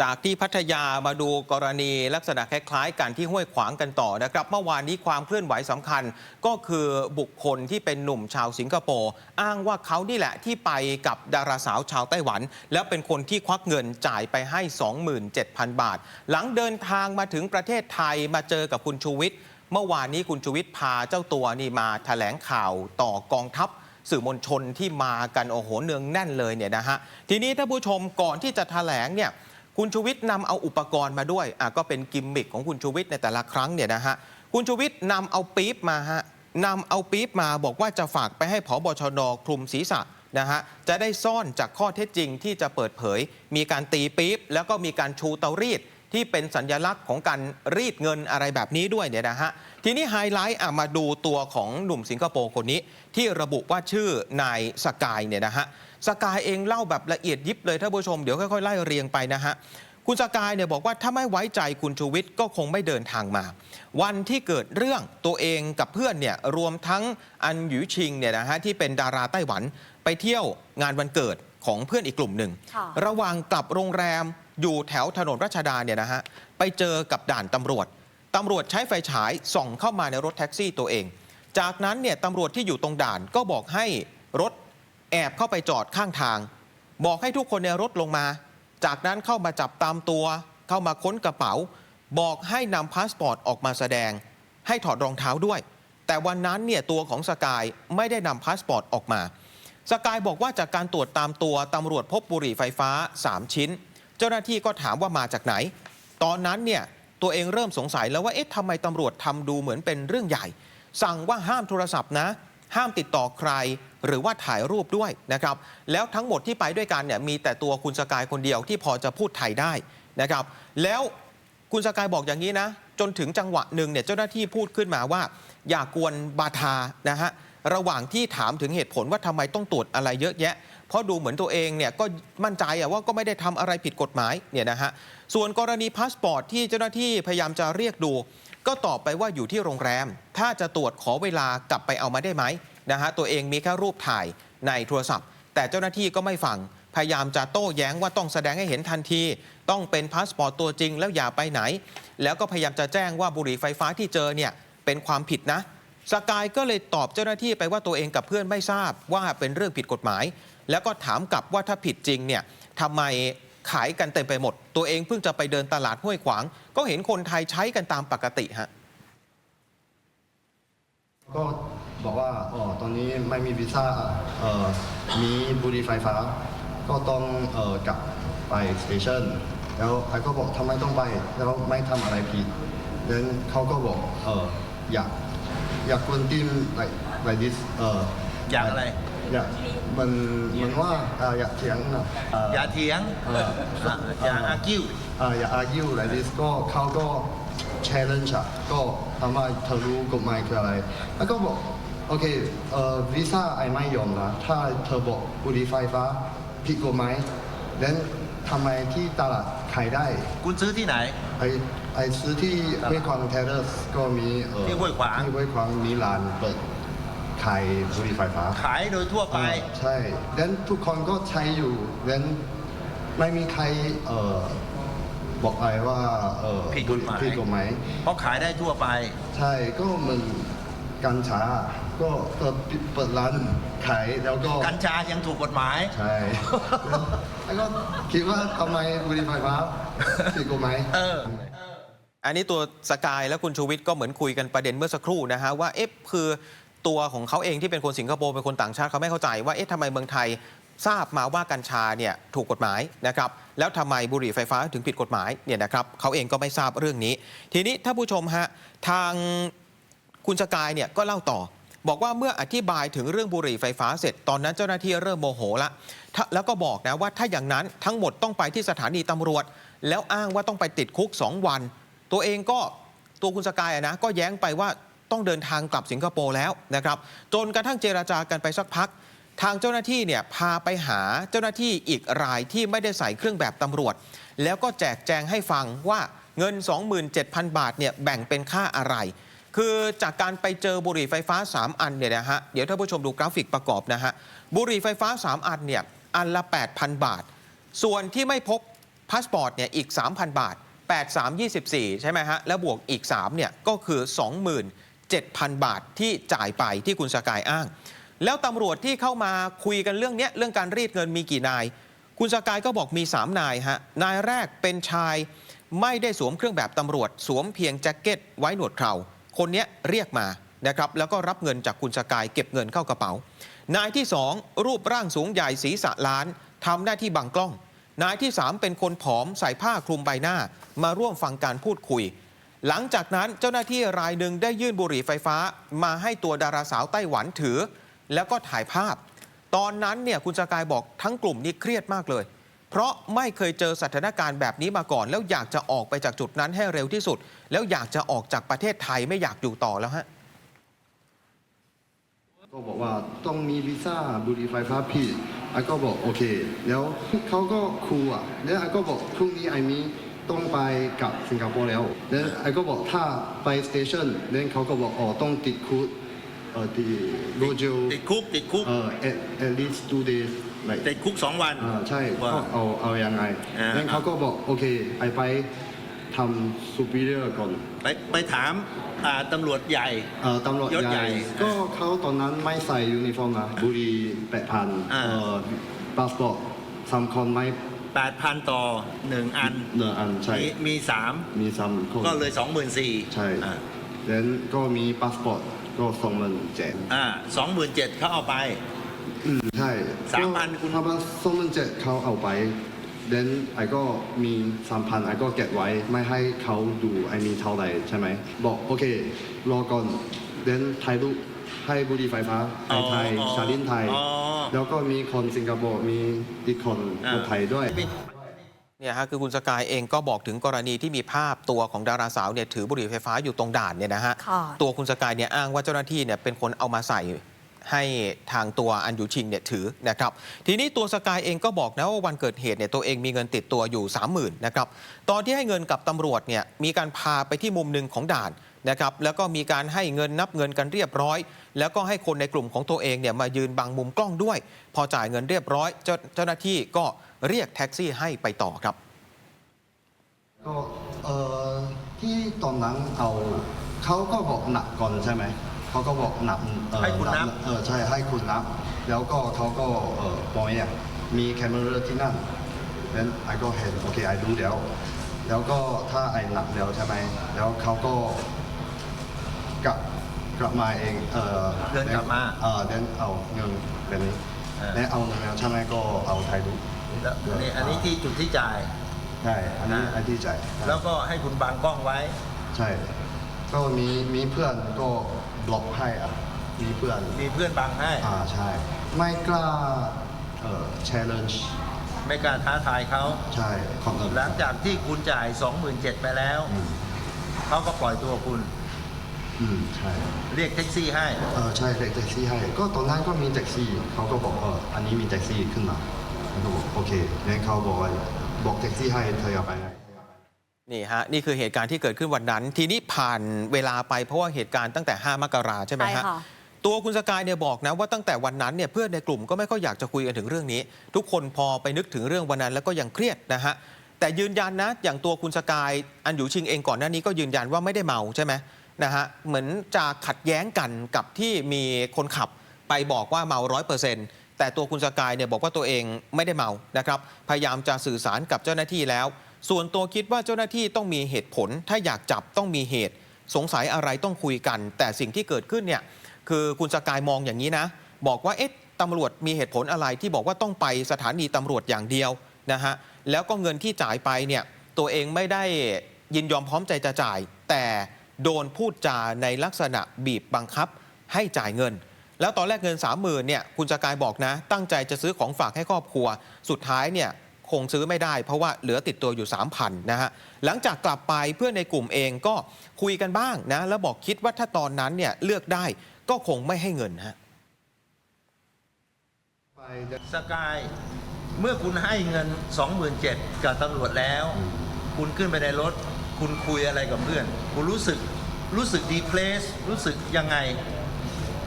จากที่พัทยามาดูกรณีลักษณะคล้ายๆกันที่ห้วยขวางกันต่อนะครับ เมื่อวานนี้ความเคลื่อนไหวสำคัญ ก็คือบุคคลที่เป็นหนุ่มชาวสิงคโปร์อ้างว่าเขานี่แหละที่ไปกับดาราสาวชาวไต้หวัน แล้วเป็นคนที่ควักเงินจ่ายไปให้ 27,000 บาท หลังเดินทางมาถึงประเทศไทยมาเจอกับคุณชูวิทย์เมื่อวานนี้คุณชูวิทย์พาเจ้าตัวนี่มาแถลงข่าวต่อกองทัพสื่อมวลชนที่มากันโอ้โหเนืองแน่นเลยเนี่ยนะฮะทีนี้ถ้าผู้ชมก่อนที่จะแถลงเนี่ย คุณชูวิทย์นำเอาอุปกรณ์มาด้วยอะก็เป็นกิมมิคของคุณชูวิทย์ในแต่ละครั้งเนี่ยนะฮะคุณชูวิทย์นำเอาปี๊บมาฮะนำเอาปี๊บมาบอกว่าจะฝากไปให้ผอบชนคลุมศีรษะนะฮะจะได้ซ่อนจากข้อเท็จจริงที่จะเปิดเผย มีการตีปี๊บแล้วก็มีการชูเตารีดที่เป็นสัญญลักษณ์ของการรีดเงินอะไรแบบนี้ด้วยเนี่ยนะฮะ ทีนี้ไฮไลท์มาดูตัวของหนุ่มสิงคโปร์คนนี้ ที่ระบุว่าชื่อนายสกายเนี่ยนะฮะ สกายเองเล่าแบบละเอียดยิบเลยท่านผู้ชมเดี๋ยวค่อยๆไล่เรียงไปนะฮะคุณสกายเนี่ยบอกว่าถ้าไม่ไว้ใจคุณชูวิทย์ก็คงไม่เดินทางมา วันที่เกิดเรื่องตัวเองกับเพื่อนเนี่ยรวมทั้งอันหยูชิงเนี่ยนะฮะที่เป็นดาราไต้หวันไปเที่ยวงานวันเกิดของเพื่อนอีกกลุ่มหนึ่งค่ะระหว่างกลับโรงแรมอยู่แถวถนนรัชดาเนี่ยนะฮะไปเจอกับด่านตำรวจตำรวจใช้ไฟฉายส่องเข้ามาในรถแท็กซี่ตัวเอง จากนั้นเนี่ยตำรวจที่อยู่ตรงด่านก็บอกให้รถ แอบเข้าไปจอดข้างทาง บอกให้ทุกคนในรถลงมา จากนั้นเข้ามาจับตามตัว เข้ามาค้นกระเป๋า บอกให้นำพาสปอร์ตออกมาแสดง ให้ถอดรองเท้าด้วย แต่วันนั้นเนี่ยตัวของสกายไม่ได้นำพาสปอร์ตออกมา สกายบอกว่าจากการตรวจตามตัวตำรวจพบบุหรี่ไฟฟ้า 3 ชิ้น เจ้าหน้าที่ก็ถามว่ามาจากไหน ตอนนั้นเนี่ยตัวเองเริ่มสงสัยแล้วว่าเอ๊ะทำไมตำรวจทำดูเหมือนเป็นเรื่องใหญ่ สั่งว่าห้ามโทรศัพท์นะ ห้ามติดต่อใคร หรือว่าถ่ายรูปด้วยนะครับ แล้วทั้งหมดที่ไปด้วยกันเนี่ยมีแต่ตัวคุณสกายคนเดียวที่พอจะพูดไทยได้นะครับ แล้วคุณสกายบอกอย่างนี้นะ จนถึงจังหวะหนึ่งเนี่ยเจ้าหน้าที่พูดขึ้นมาว่า อย่ากวนบาทานะฮะระหว่างที่ถามถึงเหตุผลว่าทำไมต้องตรวจอะไรเยอะแยะ เพราะดูเหมือนตัวเองเนี่ยก็มั่นใจอะว่าก็ไม่ได้ทำอะไรผิดกฎหมายเนี่ยนะฮะส่วนกรณีพาสปอร์ตที่เจ้าหน้าที่พยายามจะเรียกดู ก็ตอบไปว่าอยู่ที่โรงแรม ถ้าจะตรวจขอเวลากลับไปเอามาได้ไหมนะฮะตัวเองมีแค่รูปถ่ายในโทรศัพท์ แต่เจ้าหน้าที่ก็ไม่ฟัง พยายามจะโต้แย้งว่าต้องแสดงให้เห็นทันที ต้องเป็นพาสปอร์ตตัวจริงแล้วอย่าไปไหน แล้วก็พยายามจะแจ้งว่าบุหรี่ไฟฟ้าที่เจอเนี่ยเป็นความผิดนะสกายก็เลยตอบเจ้าหน้าที่ไปว่าตัวเองกับเพื่อนไม่ทราบว่าเป็นเรื่องผิดกฎหมาย แล้วก็ถามกลับว่าถ้าผิดจริงเนี่ยทำไม ขายกันเต็มไปหมด ตัวเองเพิ่งจะไปเดินตลาดห้วยขวาง ก็เห็นคนไทยใช้กันตามปกติฮะก็บอกว่าอ๋อตอนนี้ไม่มีวีซ่าเอ่อมีบุหรี่ไฟฟ้า ก็ต้องเอ่อกลับไปสเตชันแล้วไอ้ก็บอกทำไมต้องไป แล้วไม่ทำอะไรผิดแล้วเขาก็บอกเอออยากอยากกวนตีน like like this เอออยากอะไร อยากมันมันว่าเอ่ออยากเถียงนะเอ่ออย่าเถียงเอออะอย่าอากิ้วเอ่ออย่า argue like this ก็เขาก็ challenge อะก็ทำว่าเธอรู้กฎหมายคืออะไร แล้วก็บอกโอเคเอ่อวีซ่าไอไม่ยอมนะถ้าเธอบอกบุหรี่ไฟฟ้าผิดกฎหมายแล้วทำไมที่ตลาดขายได้ คุณซื้อที่ไหน ไอไอซื้อที่ห้วยขวางเทเรสก็มีเอ่อที่ห้วยขวางที่ห้วยขวางมีร้านเปิด ขายบุหรี่ไฟฟ้าขายโดยทั่วไปเออใช่แล้วทุกคนก็ใช้อยู่แล้วไม่มีใครเอ่อบอกอะไรว่าเอ่อผิดกฎหมาย ผิดกฎหมาย เพราะขายได้ทั่วไป ใช่ก็เหมือนกัญชา ก็เปิดเปิดร้านขายแล้วก็ กัญชายังถูกกฎหมาย ใช่ แล้วก็คิดว่าทำไมบุหรี่ไฟฟ้าผิดกฎหมาย เออ อันนี้ตัวสกายและคุณชูวิทย์ก็เหมือนคุยกันประเด็นเมื่อสักครู่นะฮะว่าเอ๊ะคือ ตัวของเขาเองที่เป็นคนสิงคโปร์เป็นคนต่างชาติเขาไม่เข้าใจว่าเอ๊ะทำไมเมืองไทยทราบมาว่ากัญชาเนี่ยถูกกฎหมายนะครับแล้วทำไมบุหรี่ไฟฟ้าถึงผิดกฎหมายเนี่ยนะครับเขาเองก็ไม่ทราบเรื่องนี้ ทีนี้ถ้าผู้ชมฮะทางคุณสกายเนี่ยก็เล่าต่อ บอกว่าเมื่ออธิบายถึงเรื่องบุหรี่ไฟฟ้าเสร็จตอนนั้นเจ้าหน้าที่เริ่มโมโหละแล้วก็บอกนะว่าถ้าอย่างนั้นทั้งหมดต้องไปที่สถานีตำรวจ แล้วอ้างว่าต้องไปติดคุก 2 วัน ตัวเองก็ตัวคุณสกายนะก็แย้งไปว่า ต้องเดินทางกลับสิงคโปร์แล้วนะครับ จนกระทั่งเจราจากันไปสักพัก ทางเจ้าหน้าที่เนี่ยพาไปหาเจ้าหน้าที่อีกรายที่ไม่ได้ใส่เครื่องแบบตำรวจ แล้วก็แจกแจงให้ฟังว่าเงิน 27,000 บาทเนี่ยแบ่งเป็นค่าอะไร คือจากการไปเจอบุหรี่ไฟฟ้า 3 อันเนี่ยนะฮะเดี๋ยวท่านผู้ชมดูกราฟิกประกอบนะฮะบุหรี่ไฟฟ้า 3 อันเนี่ยอันละ 8,000 บาท ส่วนที่ไม่พบพาสปอร์ตเนี่ยอีก 3,000 บาท 8 3 24 ใช่ไหมฮะ แล้วบวกอีก 3 เนี่ย ก็คือ 7,000 บาทที่จ่ายไปที่คุณสกายอ้าง แล้วตำรวจที่เข้ามาคุยกันเรื่องนี้เรื่องการรีดเงินมีกี่นาย คุณสกายก็บอกมี 3 นายฮะนายแรกเป็นชายไม่ได้สวมเครื่องแบบตำรวจ สวมเพียงแจ็คเก็ตไว้หนวดเคราคนนี้เรียกมานะครับแล้วก็รับเงินจากคุณสกายเก็บเงินเข้ากระเป๋า นายที่ 2 รูปร่างสูงใหญ่ศีรษะล้านทำหน้าที่บังกล้อง นายที่ 3 เป็นคนผอมใส่ผ้าคลุมใบหน้า มาร่วมฟังการพูดคุย หลังจากนั้นเจ้าหน้าที่รายหนึ่งได้ยื่นบุหรี่ไฟฟ้า มาให้ตัวดาราสาวไต้หวันถือ แล้วก็ถ่ายภาพ ตอนนั้นเนี่ยคุณสกายบอกทั้งกลุ่มนี้เครียดมากเลย เพราะไม่เคยเจอสถานการณ์แบบนี้มาก่อน แล้วอยากจะออกไปจากจุดนั้นให้เร็วที่สุด แล้วอยากจะออกจากประเทศไทยไม่อยากอยู่ต่อแล้วฮะก็บอกว่าต้องมีวีซ่าบุหรี่ไฟฟ้าพี่ไอ้ก็บอกโอเค แล้วเขาก็ครูอะแล้วไอ้ก็บอกพรุ่งนี้ไอ้มี ต้องไปกลับสิงคโปร์แล้วแล้วไอ้ก็บอกถ้าไปสเตชันแล้วเขาก็บอกอ๋อต้องติดคุกเอ่อติดโรเจลติดคุกติดคุกเอ่อ at at least two days like ติดคุกสองวันอ่าใช่ว่าก็เอาเอายังไงอ่า แล้วเขาก็บอกโอเคไอ้ไปทำ superior ก่อน ไปไปถามอ่าตำรวจใหญ่ เอ่อตำรวจยศใหใหญ่ญ่ ก็เขาตอนนั้นไม่ใส่ยูนิฟอร์มนะบุรีแปดพันอ่า เอ่อพาสปอร์ตสามคนไม่ 8,000 ต่อ 1 อัน เนออันใช่ มีมีสามมีสามคนก็เลย 24,000ใช่อ่าแล้วก็มีพาสปอร์ตก็สองหมื่นเจ็ดอ่า27,000เขาเอาไป อืมใช่สามพันคุณ ถ้าว่าสองหมื่นเจ็ดเขาเอาไปเดนไอ้ก็มีสามพันไอ้ก็เก็บไว้ไม่ให้เขาดูไอ้มีเท่าไหร่ใช่ไหมบอกโอเครอก่อนเดนถ่ายรูป ให้บุหรีไฟฟ้าไทยไทยอ๋อชาลินไทย อ๋อ แล้วก็มีคนสิงคโปร์มีอีกคนอ่าคนไทยด้วย เนี่ยฮะคือคุณสกายเองก็บอกถึงกรณีที่มีภาพตัวของดาราสาวเนี่ยถือบุหรี่ไฟฟ้าอยู่ตรงด่านเนี่ยนะฮะค่ะ ตัวคุณสกายเนี่ยอ้างว่าเจ้าหน้าที่เนี่ยเป็นคนเอามาใส่ให้ทางตัวอันยูชิงเนี่ยถือนะครับทีนี้ตัวสกายเองก็บอกนะว่าวันเกิดเหตุเนี่ยตัวเองมีเงินติดตัวอยู่ 30,000นะครับตอนที่ให้เงินกับตำรวจเนี่ยมีการพาไปที่มุมหนึ่งของด่าน นะครับแล้วก็มีการให้เงินนับเงินกันเรียบร้อย แล้วก็ให้คนในกลุ่มของตัวเองเนี่ยมายืนบังมุมกล้องด้วย พอจ่ายเงินเรียบร้อย เจ้าเจ้าหน้าที่ก็เรียกแท็กซี่ให้ไปต่อครับ ก็เอ่อที่ตอนนั้นเอาเขาก็บอกหนักก่อนใช่ไหมเขาก็บอกหนักเอ่อให้คุณนับ เออใช่ให้คุณนับ แล้วก็เขาก็เออบอกเนี่ยมีแคมเมราที่นั่นแล้วไอ้ก็เห็นโอเคไอ้รู้แล้ว แล้วก็ถ้าไอ้หนักแล้วใช่ไหมแล้วเขาก็กลับ กลับมาเองเออเดินกลับมาเออเดินเอาเงินแบบนี้เออแล้วเอาเงินแล้วใช่ไหมก็เอาไทยรูปแล้วนี่อันนี้ที่จุดที่จ่าย ใช่อันนี้อ่า อันที่จ่ายแล้วก็ให้คุณบังกล้องไว้ ใช่ ก็มีมีเพื่อนก็บล็อกให้อะมีเพื่อนมีเพื่อนบังให้ อ่าใช่ ไม่กล้าเอ่อ challenge ไม่กล้าท้าทายเขาใช่ของเอิญหลังจากที่คุณจ่าย 27,000ไปแล้ว อืมเขาก็ปล่อยตัวคุณ อืมใช่เรียกแท็กซี่ให้ เออใช่เรียกแท็กซี่ให้ ก็ตอนนั้นก็มีแท็กซี่เขาก็บอกเอออันนี้มีแท็กซี่ขึ้นมาแล้วก็บอกโอเคแล้วเขาบอกว่าบอกแท็กซี่ให้เธออย่าไปไหน นี่ฮะนี่คือเหตุการณ์ที่เกิดขึ้นวันนั้น ทีนี้ผ่านเวลาไปเพราะว่าเหตุการณ์ตั้งแต่ 5 มกราใช่ไหมใช่ฮะค่ะ ตัวคุณสกายเนี่ยบอกนะว่าตั้งแต่วันนั้นเนี่ยเพื่อนในกลุ่มก็ไม่ค่อยอยากจะคุยกันถึงเรื่องนี้ ทุกคนพอไปนึกถึงเรื่องวันนั้นแล้วก็ยังเครียดนะฮะแต่ยืนยันนะอย่างตัวคุณสกายอันอยู่ชิงเองก่อนหน้านี้ก็ยืนยันว่าไม่ได้เมาใช่ไหม นะฮะเหมือนจะขัดแย้งกันกับที่มีคนขับไปบอกว่าเมาร้อยเปอร์เซ็นต์แต่ตัวคุณสกายเนี่ยบอกว่าตัวเองไม่ได้เมานะครับพยายามจะสื่อสารกับเจ้าหน้าที่แล้ว ส่วนตัวคิดว่าเจ้าหน้าที่ต้องมีเหตุผล ถ้าอยากจับต้องมีเหตุ สงสัยอะไรต้องคุยกัน แต่สิ่งที่เกิดขึ้นเนี่ยคือคุณสกายมองอย่างนี้นะ บอกว่าเอ๊ะตำรวจมีเหตุผลอะไรที่บอกว่าต้องไปสถานีตำรวจอย่างเดียวนะฮะแล้วก็เงินที่จ่ายไปเนี่ยตัวเองไม่ได้ยินยอมพร้อมใจจะจ่าย แต่ โดนพูดจาในลักษณะบีบบังคับให้จ่ายเงิน แล้วตอนแรกเงิน 3 0,000เนี่ยคุณสกายบอกนะ ตั้งใจจะซื้อของฝากให้ครอบครัว สุดท้ายเนี่ยคงซื้อไม่ได้เพราะว่าเหลือติดตัวอยู่ 3,000นะฮะหลังจากกลับไปเพื่อนในกลุ่มเองก็คุยกันบ้างนะแล้วบอกคิดว่าถ้าตอนนั้นเนี่ยเลือกได้ก็คงไม่ให้เงินฮะสกายเมื่อคุณให้เงิน 27,000กับตำรวจแล้ว คุณขึ้นไปในรถ คุณคุยอะไรกับเพื่อน คุณรู้สึกรู้สึกดีเพลสรู้สึกยังไง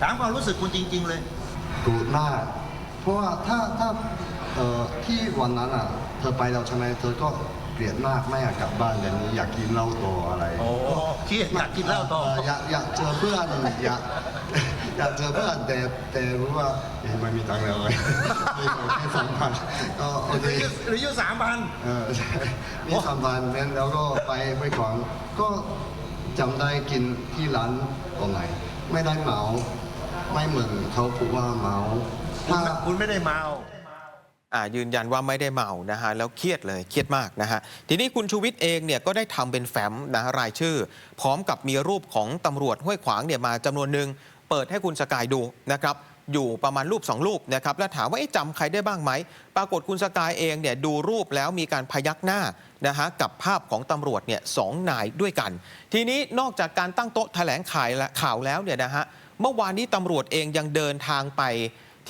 ถามความรู้สึกคุณจริง ๆ เลยกูดมาก เพราะว่าถ้าถ้าเอ่อที่วันนั้นอะ เธอไปแล้วใช่ไหมเธอก็เกลียดมากไม่อยากกลับบ้านเดี๋ยวนี้อยากกินเหล้าต่ออะไรโอ้เครียดอยากกินเหล้าต่อเอยากอยากเจอเพื่อนอยาก อยากเจอเพื่อนแต่แต่รู้ว่าเอ๊ะไม่มีตังค์แล้วเลยมีแค่สองพันก็โอหเครือหรืออยู่สามพันเออใช่มีสามพันนั้นแล้วก็ไปไปก่อนก็จำได้กินที่ร้านตอนไหนไม่ได้เมาไม่เหมือนเขาพูดว่าเมาคุณถ้าคุณไม่ได้เมาอ่ายืนยันว่าไม่ได้เมานะฮะแล้วเครียดเลยเครียดมากนะฮะทีนี้คุณชูวิทย์เองเนี่ยก็ได้ทำเป็นแฟ้มนะฮะรายชื่อ พร้อมกับมีรูปของตำรวจห้วยขวางเนี่ยมาจำนวนหนึ่ง เปิดให้คุณสกายดูนะครับอยู่ประมาณรูป 2 รูปนะครับแล้วถามว่าเอ๊ะจำใครได้บ้างไหม ปรากฏคุณสกายเองเนี่ยดูรูปแล้วมีการพยักหน้านะฮะกับภาพของตำรวจเนี่ยสองนายด้วยกัน ทีนี้นอกจากการตั้งโต๊ะแถลงข่ายและข่าวแล้วเนี่ยนะฮะเมื่อวานนี้ตำรวจเองยังเดินทางไป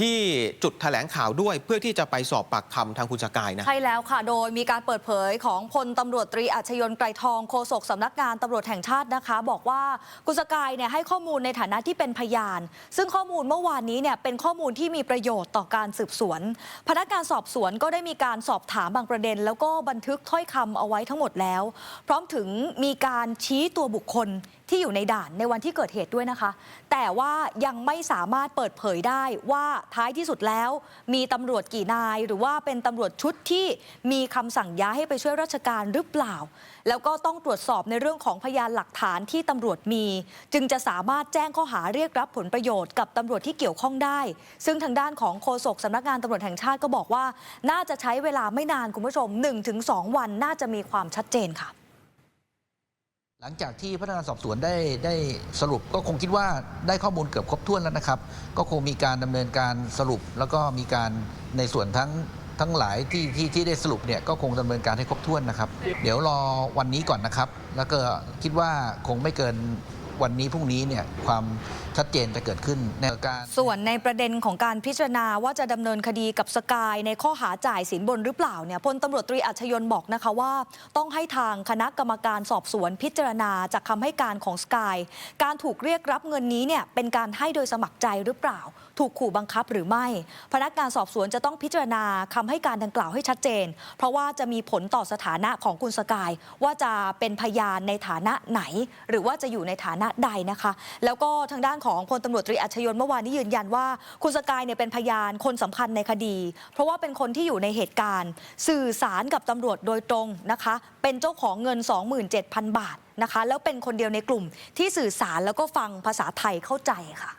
ที่จุดแถลงข่าวด้วย เพื่อที่จะไปสอบปากคำทางคุณสกายนะ ใช่แล้วค่ะ โดยมีการเปิดเผยของพลตำรวจตรีอัชยนไกรทองโฆษกสำนักงานตำรวจแห่งชาตินะคะ บอกว่ากุณสกายเนี่ยให้ข้อมูลในฐานะที่เป็นพยาน ซึ่งข้อมูลเมื่อวานนี้เนี่ยเป็นข้อมูลที่มีประโยชน์ต่อการสืบสวน พนักงานสอบสวนก็ได้มีการสอบถามบางประเด็น แล้วก็บันทึกถ้อยคำเอาไว้ทั้งหมดแล้ว พร้อมถึงมีการชี้ตัวบุคคล ที่อยู่ในด่านในวันที่เกิดเหตุด้วยนะคะ แต่ว่ายังไม่สามารถเปิดเผยได้ว่าท้ายที่สุดแล้ว มีตำรวจกี่นาย หรือว่าเป็นตำรวจชุดที่มีคำสั่งย้ายให้ไปช่วยราชการหรือเปล่า แล้วก็ต้องตรวจสอบในเรื่องของพยานหลักฐานที่ตำรวจมี จึงจะสามารถแจ้งข้อหาเรียกรับผลประโยชน์กับตำรวจที่เกี่ยวข้องได้ ซึ่งทางด้านของโฆษกสำนักงานตำรวจแห่งชาติก็บอกว่า น่าจะใช้เวลาไม่นานคุณผู้ชม 1-2 วันน่าจะมีความชัดเจนค่ะ หลังจากที่พนักงานสอบสวนได้ได้สรุปก็คงคิดว่าได้ข้อมูลเกือบครบถ้วนแล้วนะครับ ก็คงมีการดำเนินการสรุป แล้วก็มีการในส่วนทั้งทั้งหลายที่ที่ที่ได้สรุปเนี่ยก็คงดำเนินการให้ครบถ้วนนะครับ เดี๋ยวรอวันนี้ก่อนนะครับ แล้วก็คิดว่าคงไม่เกิน วันนี้พรุ่งนี้เนี่ยความชัดเจนจะเกิดขึ้นในการส่วนในประเด็นของการพิจารณาว่าจะดำเนินคดีกับสกายในข้อหาจ่ายสินบนหรือเปล่าเนี่ยพลตำรวจตรีอัชยนต์บอกนะคะว่า ต้องให้ทางคณะกรรมการสอบสวนพิจารณาจากคำให้การของสกายการถูกเรียกรับเงินนี้เนี่ยเป็นการให้โดยสมัครใจหรือเปล่า ถูกขู่บังคับหรือไม่ พนักงานสอบสวนจะต้องพิจารณาคำให้การดังกล่าวให้ชัดเจน เพราะว่าจะมีผลต่อสถานะของคุณสกาย ว่าจะเป็นพยานในฐานะไหน หรือว่าจะอยู่ในฐานะใดนะคะ แล้วก็ทางด้านของพลตำรวจตรีอัชยนต์เมื่อวานนี้ยืนยันว่าคุณสกายเนี่ยเป็นพยานคนสำคัญในคดี เพราะว่าเป็นคนที่อยู่ในเหตุการณ์ สื่อสารกับตำรวจโดยตรงนะคะ เป็นเจ้าของเงิน 27,000 บาทนะคะ แล้วเป็นคนเดียวในกลุ่มที่สื่อสารแล้วก็ฟังภาษาไทยเข้าใจค่ะ